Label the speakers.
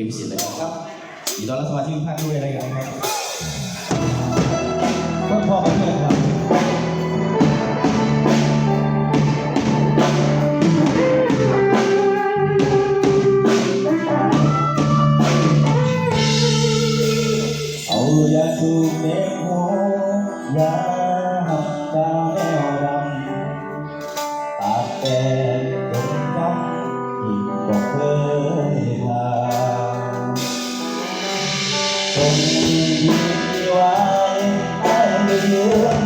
Speaker 1: ีวิสิตเลยครับยินดีต้อนรับสมาชิกท่านด้วยนะครับก็อกันครับเอาอย่าถูกเน็นหัวอย่า tình yêu ai ai được yêu